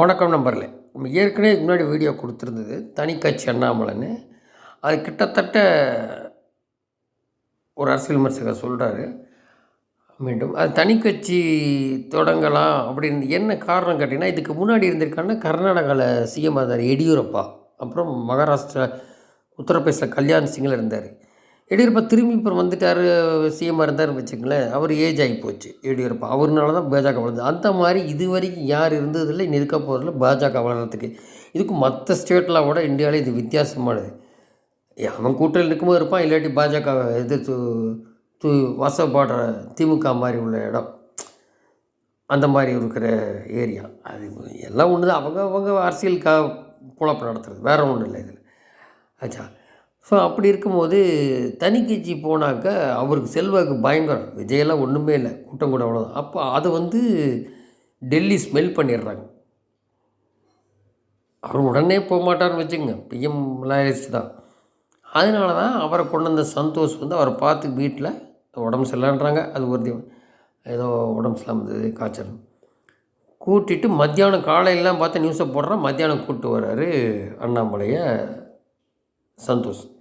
வணக்கம் நம்பரில் நம்ம ஏற்கனவே முன்னாடி வீடியோ கொடுத்துருந்தது தனி கட்சி அண்ணாமலைன்னு. அது கிட்டத்தட்ட ஒரு அரசியல் விமர்சகர் சொல்கிறாரு மீண்டும் அது தனி கட்சி தொடங்கலாம் அப்படின்னு என்ன காரணம் கேட்டிங்கன்னா இதுக்கு முன்னாடி இருந்திருக்காங்கன்னா கர்நாடகாவில் சிஎம் இருந்தார் எடியூரப்பா. அப்புறம் மகாராஷ்டிரா உத்தரப்பிரதேசில் கல்யாண் சிங்கில் இருந்தார். எடியூரப்பா திரும்பி இப்போ வந்துட்டார் சிஎம்மாக இருந்தார்னு வச்சுங்களேன் அவர் ஏஜ் ஆகி போச்சு எடியூரப்பா. அவர்னால தான் பாஜக வளர்ந்து அந்த மாதிரி இது வரைக்கும் யார் இருந்ததில்லை இன்னும் இருக்க போகிறதில்ல பாஜக வளர்கிறதுக்கு இதுக்கு மற்ற ஸ்டேட்லாம் விட இந்தியாவில் இது வித்தியாசமானது. ஏ, அவன் கூட்டம் இருக்கும்போது இருப்பான் இல்லாட்டி பாஜக இது து து வசப்பாடுற திமுக மாதிரி உள்ள இடம். அந்த மாதிரி இருக்கிற ஏரியா. அது எல்லாம் ஒன்று தான் அவங்க அவங்க அரசியலுக்காக புழப்பு நடத்துறது. வேறு ஒன்றும் இல்லை இதில். ஆச்சா ஸோ அப்படி இருக்கும்போது தனி கட்சி போனாக்க அவருக்கு செல்வாக்கு பயங்கரம். விஜயெல்லாம் ஒன்றுமே இல்லை. கூட்டம் கூட அவ்வளோதான் அப்போ அதை வந்து டெல்லி ஸ்மெல் பண்ணிடுறாங்க. அவர் உடனே போக மாட்டார்னு வச்சுங்க பிஎம் லாயலிஸ்ட் தான். அதனால தான் அவரை கொண்டு வந்த சந்தோஷ் வந்து அவரை பார்த்து வீட்டில் உடம்பு சரியில்லைன்றாங்க. அது ஒரு தி- ஏதோ உடம்பு சரியில்லாமல் காய்ச்சல். கூட்டிட்டு மத்தியானம் காலையிலாம் பார்த்து நியூஸை போடுறான் மத்தியானம் கூப்பிட்டு வர்றாரு அண்ணாமலையை சந்தோஷ்.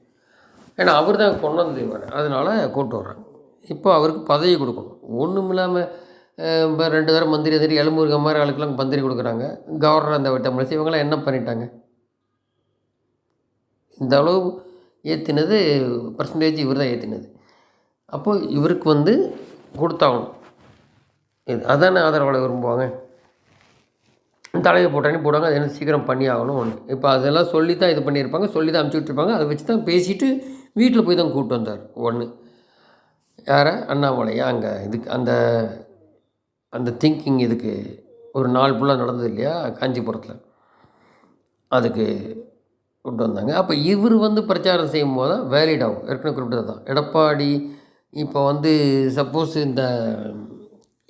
ஏன்னா அவர் தான் கொண்டு வந்து அதனால் கூப்பிட்டு வர்றாங்க. இப்போ அவருக்கு பதவி கொடுக்கணும். ஒன்றும் இல்லாமல் இப்போ ரெண்டு தடவை மந்திரி எதிரி எலும்பூருக மாதிரி ஆளுக்கெல்லாம் மந்திரி கொடுக்குறாங்க. கவர்னர் அந்த தமிழிசை இவங்கெல்லாம் என்ன பண்ணிட்டாங்க? இந்த அளவு ஏற்றினது பர்சன்டேஜ் இவர் தான் ஏற்றினது அப்போது இவருக்கு வந்து கொடுத்தாகணும். இது அதானே ஆதரவாளர் விரும்புவாங்க தலையை போட்டானே போடுவாங்க அது என்ன சீக்கிரம் பண்ணி ஆகணும் ஒன்று இப்போ அதெல்லாம் சொல்லி தான் இது பண்ணியிருப்பாங்க சொல்லி தான் அமுச்சு விட்ருப்பாங்க அதை வச்சு தான் பேசிட்டு வீட்டில் போய் தான் கூப்பிட்டு வந்தார் ஒன்று யாரை? அண்ணாமலையா? அங்கே இதுக்கு அந்த அந்த திங்கிங் இதுக்கு ஒரு நாள் ஃபுல்லாக நடந்தது இல்லையா? காஞ்சிபுரத்தில். அதுக்கு கூப்பிட்டு வந்தாங்க. அப்போ இவர் வந்து பிரச்சாரம் செய்யும் போது தான் வேலிட் ஆகும். ஏற்கனவே குறிப்பிட்டது தான். எடப்பாடி இப்போ வந்து சப்போஸ் இந்த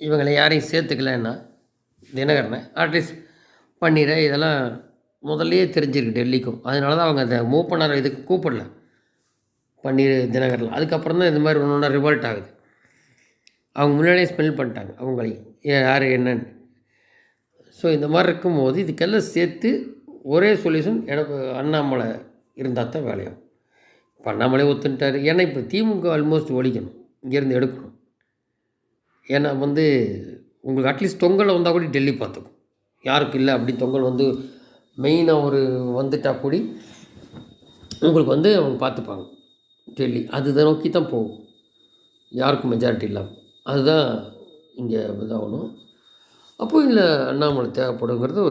இவங்களை யாரையும் சேர்த்துக்கலன்னா தினகரனை அட்லீஸ்ட் பன்னீரை இதெல்லாம் முதல்லையே தெரிஞ்சிருக்கு டெல்லிக்கும். அதனால தான் அவங்க அந்த மூவ் பண்ணார். இதுக்கு கூப்பிடல. பன்னீர் தினகரில் அதுக்கப்புறம் தான் இந்த மாதிரி ஒன்று ஒன்றா ரிவல்ட் ஆகுது. அவங்க முன்னாடியே ஸ்மெல் பண்ணிட்டாங்க. அவங்களையும் யார் என்னன்னு. ஸோ இந்த மாதிரி இருக்கும்போது இதுக்கெல்லாம் சேர்த்து ஒரே சொல்யூஷன் எனக்கு அண்ணாமலை இருந்தால் தான் வேலையாகும். இப்போ அண்ணாமலை ஒத்துட்டார் ஏன்னா இப்போ திமுக ஆல்மோஸ்ட் ஒழிக்கணும். இங்கேருந்து எடுக்கணும். ஏன்னா வந்து உங்களுக்கு அட்லீஸ்ட் தொங்கல் வந்தால் கூட டெல்லி பார்த்துக்கும். யாருக்கு இல்லை அப்படி தொங்கல் வந்து மெயினாக ஒரு வந்துட்டால் கூடி உங்களுக்கு வந்து அவங்க பார்த்துப்பாங்க. டெல்லி அதுதான் நோக்கி தான் போகும். யாருக்கும் மெஜாரிட்டி இல்லாமல் அதுதான் இங்கே இதாகணும். அப்போ இல்லை அண்ணாமலை தேவைப்படுங்கிறது